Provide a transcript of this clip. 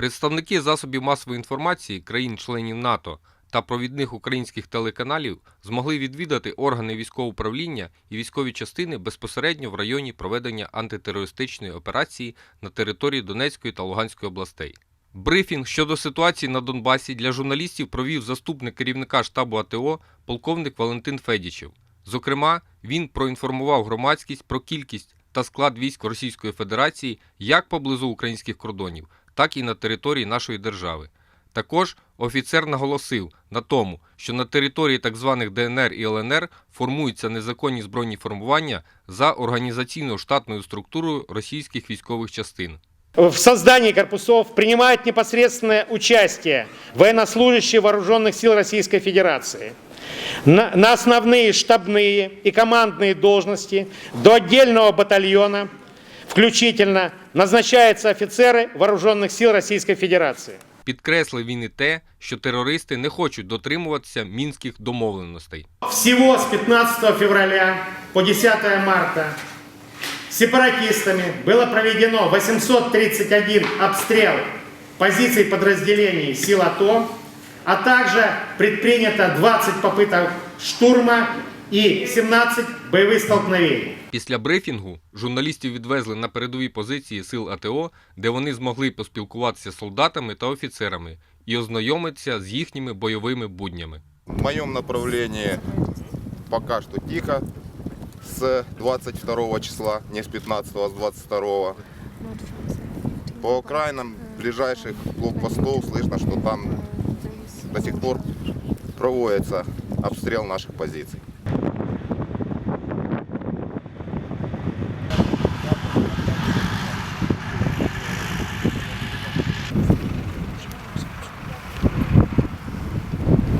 Представники засобів масової інформації країн-членів НАТО та провідних українських телеканалів змогли відвідати органи військового управління і військові частини безпосередньо в районі проведення антитерористичної операції на території Донецької та Луганської областей. Брифінг щодо ситуації на Донбасі для журналістів провів заступник керівника штабу АТО полковник Валентин Федічев. Зокрема, він проінформував громадськість про кількість та склад військ Російської Федерації як поблизу українських кордонів, так і на території нашої держави. Також офіцер наголосив на тому, що на території так званих ДНР і ЛНР формуються незаконні збройні формування за організаційно-штатною структурою російських військових частин. В создании корпусов принимают непосредственное участие военнослужащие вооруженных сил Российской Федерации. На, на основные штабные и командные должности до отдельного батальона включительно назначаются офицеры вооруженных сил Российской Федерации. Підкреслив він і те, що терористи не хочуть дотримуватися мінських домовленостей. Всего с 15 февраля по 10 марта сепаратистами было проведено 831 обстрел позиций подразделений сил АТО, а также предпринято 20 попыток штурма и 17 боевых столкновений. Після брифінгу журналістів відвезли на передові позиції сил АТО, де вони змогли поспілкуватися з солдатами та офіцерами і ознайомитися з їхніми бойовими буднями. В моем направлении пока что тихо с 22 числа, не с 15, а с 22. По окраинам ближайших блокпостов слышно, что там до сих пор проводится обстрел наших позиций.